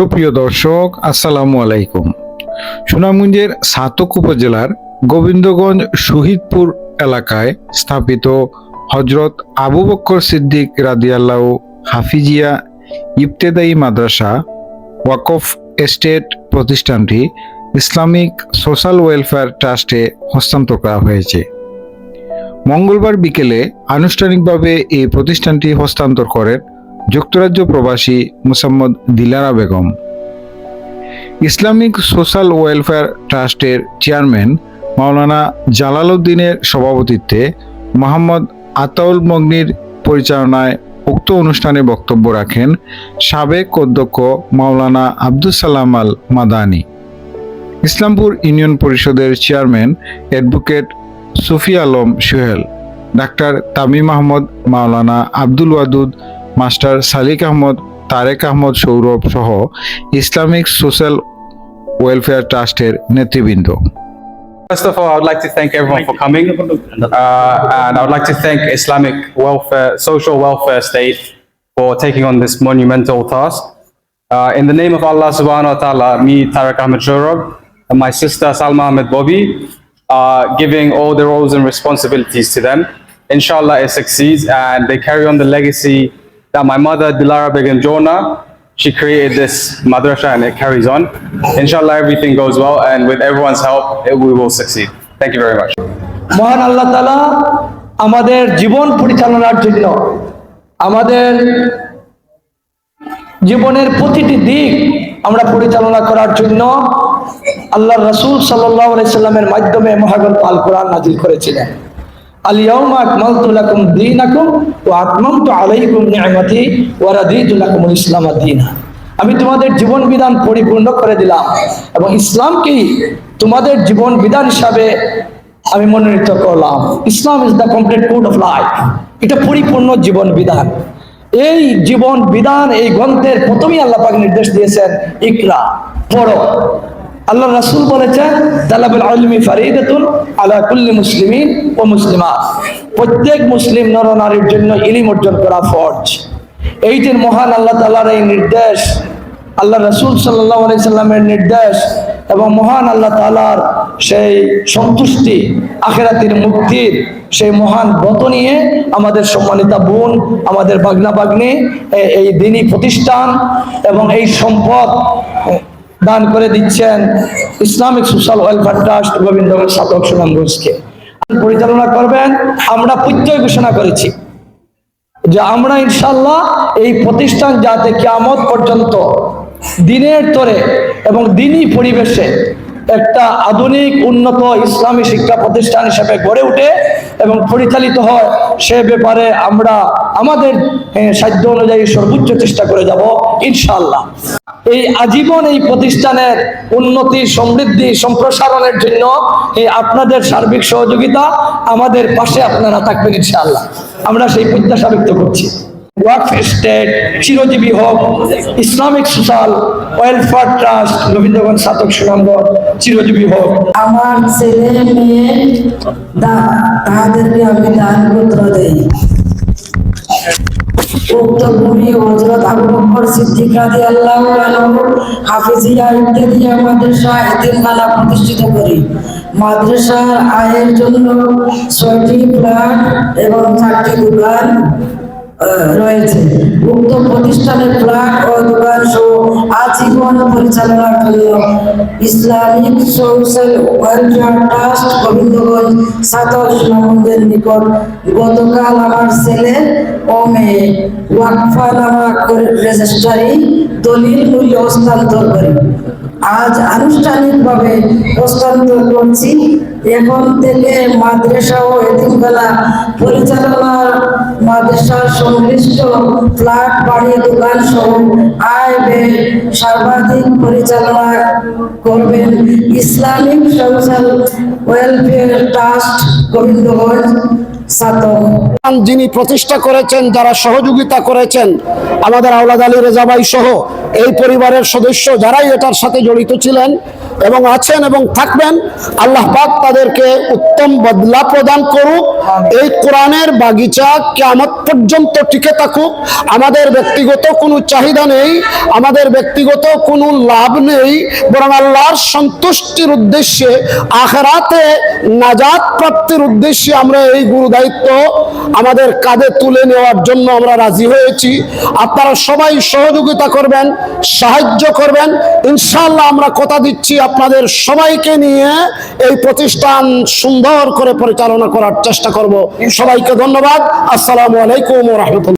সুপ্রিয় দর্শক, আসসালামু আলাইকুম। সুনামগঞ্জের সাতক উপজেলার গোবিন্দগঞ্জ শহীদপুর এলাকায় স্থাপিত হজরত আবু বক্কর সিদ্দিক রাদিয়াল্লাহ হাফিজিয়া ইবতেদায়ী মাদ্রাসা, ওয়াকফ এস্টেট প্রতিষ্ঠানটি ইসলামিক সোশ্যাল ওয়েলফেয়ার ট্রাস্টে হস্তান্তর করা হয়েছে। মঙ্গলবার বিকেলে আনুষ্ঠানিকভাবে এই প্রতিষ্ঠানটি হস্তান্তর করেন যুক্তরাজ্য প্রবাসী Musammat Dilara Begum. Islamic social welfare ট্রাস্টের চেয়ারম্যান মাওলানা জালালউদ্দিনের সভাপতিত্বে মোহাম্মদ আতাউল মগ্নির পরিচালনায় উক্ত অনুষ্ঠানে বক্তব্য রাখেন সাবেক অধ্যক্ষ মাওলানা আব্দুল সালাম আল মাদানি। ইসলামপুর ইউনিয়ন পরিষদের chairman advocate Sufi Alam Sohel, doctor Tamim Ahmad, Maulana Abdul Wadud master Salik Ahmad Tarek Ahmad Sourav সহ ইসলামিক সোশ্যাল ওয়েলফেয়ার ট্রাস্টের নেতৃবৃন্দ First of all, I would like to thank everyone for coming, uh, and I would like to thank Islamic Welfare, Social Welfare State for taking on this monumental task. Uh, in the name of Allah Subhanahu wa Taala, me Tariq Ahmed Shurab and my sister Salma Ahmed Bobby, uh, giving all the roles and responsibilities to them. Inshallah, it succeeds, and they carry on the legacy that my mother Dilara Begum Jona she created this madrasa and it carries on. Inshallah, everything goes well, and with everyone's help, it, we will succeed. Thank you very much. মহান আল্লাহ তালা আমাদের জীবন পরিচালনার জন্য আমাদের জীবনের প্রতিটি দিক আমরা পরিচালনা করার জন্য আল্লাহ রসুল সাল্লাহ সাল্লামের মাধ্যমে মহাগল আল কোরআন নাজিল করেছিলেন লাকুম দীনাকুম ওয়া আতমামতু আলাইকুম নি'মাতি ওয়া রাদিতু লাকুমুল ইসলাম দীনা। আমি তোমাদের জীবন বিধান পরিপূর্ণ করে দিলাম এবং ইসলামকেই তোমাদের জীবন বিধান হিসাবে আমি মনোনীত করলাম। Islam is the complete code of life এটা পরিপূর্ণ জীবন বিধান। এই জীবন বিধান, এই গ্রন্থের প্রথমেই আল্লাহ পাক নির্দেশ দিয়েছেন, ইকরা, পড়ো। আল্লাহ রাসূল বলেছেন তালাবুল আলমি ফারিদাতুন আলা কুল্লি মুসলিমিন ও মুসলিমা প্রত্যেক মুসলিম নরনারীর জন্য ইলিম অর্জন করা ফরজ। এই যে মহান আল্লাহ তালার এই নির্দেশ আল্লাহ রসুল সাল্লাহ সাল্লামের নির্দেশ এবং মহান আল্লাহ তালার সেই সন্তুষ্টি, আখেরাতির মুক্তির সেই মহান ব্রত নিয়ে আমাদের সম্মানিতা বোন, আমাদের বাগনা বাগ্নি এই দিনী প্রতিষ্ঠান এবং এই সম্পদ দান করে দিচ্ছেন। Islamic social welfare trust Gobindganj সাধক সুনামগঞ্জকে। পরিচালনা করবেন, আমরা প্রত্যয় ঘোষণা করেছি যে আমরা ইনশাল্লাহ এই প্রতিষ্ঠান যাতে কিয়ামত পর্যন্ত দিনের তরে এবং দিনই পরিবেশে একটা আধুনিক, উন্নত ইসলামী শিক্ষা প্রতিষ্ঠান হিসেবে গড়ে ওঠে এবং পরিচালিত হয়, সে ব্যাপারে আমরা আমাদের সাধ্য অনুযায়ী সর্বোচ্চ চেষ্টা করে যাব ইনশাল্লাহ এই আজীবন এই প্রতিষ্ঠানের উন্নতি, সমৃদ্ধি, সম্প্রসারণের জন্য এই আপনাদের সার্বিক সহযোগিতা আমাদের পাশে আপনারা থাকবেন, ইনশাআল্লাহ। আমরা সেই প্রত্যাশা ব্যক্ত করছি। ওয়াকফ স্টেট চিরজীবী হোক, Islamic social welfare trust Gobindganj সাতক Sunamganj চিরজীবী হোক। আমার ছেলে মেয়ে তাদেরকে আমি দান পুত্র দেই হজরত ইত্যাদিয়া মাদ্রাসা প্রতিষ্ঠিত করি। মাদ্রাসার আয়ের জন্য ছয়টি ফ্ল্যাট এবং চারটি দোকান রয়েছে। উক্ত প্রতিষ্ঠানের ফ্ল্যাট ও দোকান সহ আজীবন পরিচালনার জন্য Islamic social welfare trust Gobindganj সাতর সুনামগঞ্জের নিকট। গতকাল আমার ছেলে ও মেয়ে ওয়াকফানামা রেজিস্ট্রারি দলিল মূল্য হস্তান্তর করি। আজ আনুষ্ঠানিকভাবে হস্তান্তর করছি। এখন থেকে মাদ্রাসা ও এতিমখানা পরিচালনার মাদ্রাসার সংশ্লিষ্ট ফ্ল্যাট, বাড়ি দোকান সহ আয় ব্যয় সর্বাধিক পরিচালনা করবেন। Islamic social welfare trust Gobindganj যিনি প্রতিষ্ঠা করেছেন, যারা সহযোগিতা করেছেন, আমাদের আওলাদ আলী রেজাবাই সহ এই পরিবারের সদস্য যারাই এটার সাথে জড়িত ছিলেন এবং আছেন এবং থাকবেন, আল্লাহ পাক তাদেরকে উত্তম বদলা প্রদান করুক। এই কোরআনের বাগিচা কেমত পর্যন্ত টিকে থাকুক। আমাদের ব্যক্তিগত কোনো চাহিদা নেই, আমাদের ব্যক্তিগত কোনো লাভ নেই, বরং আল্লাহর সন্তুষ্টির উদ্দেশ্যে, আখরাতে নাজাত প্রাপ্তির উদ্দেশ্যে আমরা এই গুরু দায়িত্ব আমাদের কাঁধে তুলে নেওয়ার জন্য আমরা রাজি হয়েছি। আপনারা সবাই সহযোগিতা করবেন, সাহায্য করবেন। ইনশাল্লাহ আমরা কথা দিচ্ছি আপনাদের সবাইকে নিয়ে। এই প্রতিষ্ঠান সুন্দর করে পরিচালনা করার চেষ্টা করব। সবাইকে ধন্যবাদ। আসসালামু আলাইকুম রহমতুল্লাহ।